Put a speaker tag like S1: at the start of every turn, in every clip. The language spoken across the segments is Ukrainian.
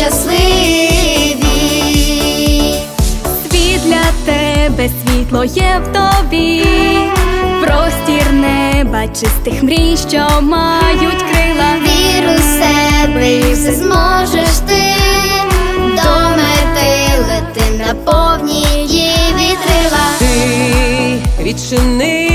S1: щасливі.
S2: Світ для тебе світло є в тобі, простір неба, чистих мрій, що мають крила.
S1: Вір у себе і все зможеш ти до мети лети на повні її вітрила.
S3: ти відчини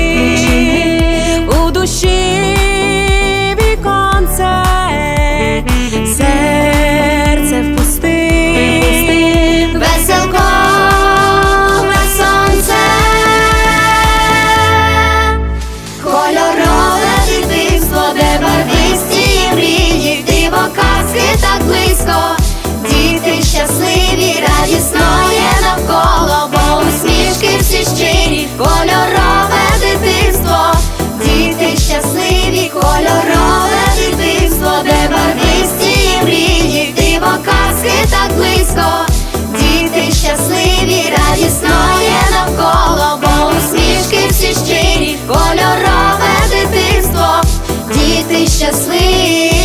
S1: щасливі.